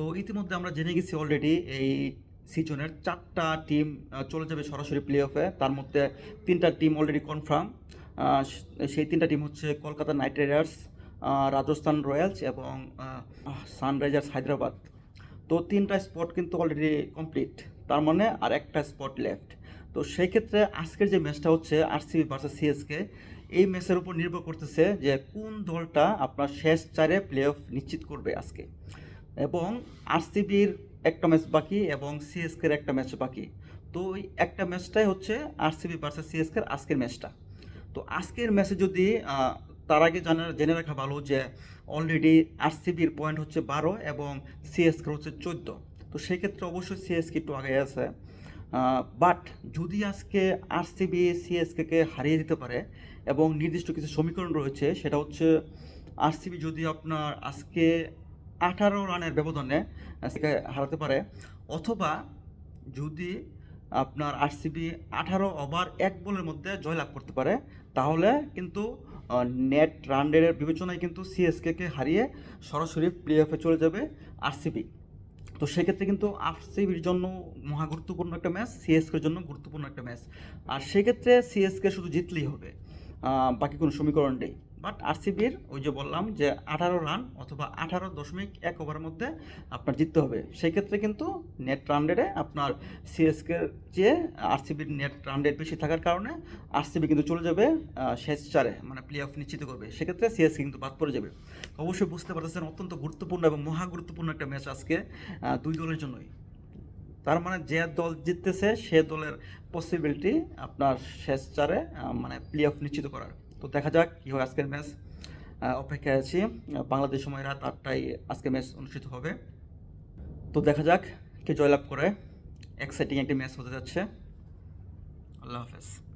তো ইতিমধ্যে আমরা জেনে গেছি অলরেডি এই সিজনের চারটা টিম চলে যাবে সরাসরি প্লে অফে তার মধ্যে তিনটা টিম অলরেডি কনফার্ম সেই তিনটা টিম হচ্ছে Kolkata knight riders Rajasthan royals এবং সানরাইজার্স হায়দ্রাবাদ। তো তিনটা স্পট কিন্তু অলরেডি কমপ্লিট তার মানে আর একটা স্পট লেফট তো সেই ক্ষেত্রে আজকের যে ম্যাচটা হচ্ছে আরসিবি ভার্সেস সিএসকে এই ম্যাচের উপর নির্ভর করতেছে যে কোন দলটা আপনার শেষ চারে প্লে অফ নিশ্চিত করবে আজকে। এবং আরসিবির একটা ম্যাচ বাকি এবং সিএসকের একটা ম্যাচ বাকি। তো ওই একটা ম্যাচটাই হচ্ছে আরসিবি ভার্সেস সিএসকের আজকের ম্যাচটা। তো আজকের ম্যাচে যদি তার আগে জানা, জেনে রাখা ভালো যে অলরেডি আরসিবির পয়েন্ট হচ্ছে বারো এবং সিএসকে হচ্ছে চোদ্দ। তো সেই ক্ষেত্রে অবশ্যই সিএসকে একটু আগে আছে। বাট যদি আজকে আরসিবি সিএসকে হারিয়ে দিতে পারে এবং নির্দিষ্ট কিছু সমীকরণ রয়েছে, সেটা হচ্ছে আরসিবি যদি আপনার আজকে আঠারো রানের ব্যবধানে হারাতে পারে। অথবা যদি আপনার আরসিবি আঠারো ওভার এক বলের মধ্যে জয়লাভ করতে পারে, তাহলে কিন্তু নেট রান রেটের বিবেচনায় কিন্তু সিএসকে হারিয়ে সরাসরি প্লে অফে চলে যাবে আরসিবি। তো সেক্ষেত্রে কিন্তু আরসিবির জন্য মহা গুরুত্বপূর্ণ একটা ম্যাচ, সিএসকের জন্য গুরুত্বপূর্ণ একটা ম্যাচ। আর সেক্ষেত্রে সিএসকে শুধু জিতলেই হবে। বাকি কোনো সমীকরণ নেই। বাট আরসিবির ওই যে বললাম যে আঠারো রান অথবা আঠারো দশমিক এক ওভারের মধ্যে আপনার জিততে হবে। সেক্ষেত্রে কিন্তু নেট রান রেটে আপনার সিএসকের চেয়ে আরসিবির নেট রান রেট বেশি থাকার কারণে আরসিবি কিন্তু চলে যাবে শেষ চারে মানে প্লে অফ নিশ্চিত করবে। সেক্ষেত্রে সিএসকে কিন্তু বাদ পড়ে যাবে। অবশ্যই বুঝতে পারতেছেন, অত্যন্ত গুরুত্বপূর্ণ এবং মহা গুরুত্বপূর্ণ একটা ম্যাচ আজকে দুই দলের জন্যই। তার মানে যে দল জিততেছে সে দলের পসিবিলিটি আপনার শেষ চারে মানে প্লে অফ নিশ্চিত করার। তো দেখা যাক কী হয় আজকের ম্যাচ। অপেক্ষায় আছি। বাংলাদেশ সময় রাত আটটায় আজকে ম্যাচ অনুষ্ঠিত হবে। তো দেখা যাক কে জয়লাভ করে। এক্সাইটিং একটি ম্যাচ হতে যাচ্ছে। আল্লাহ হাফেজ।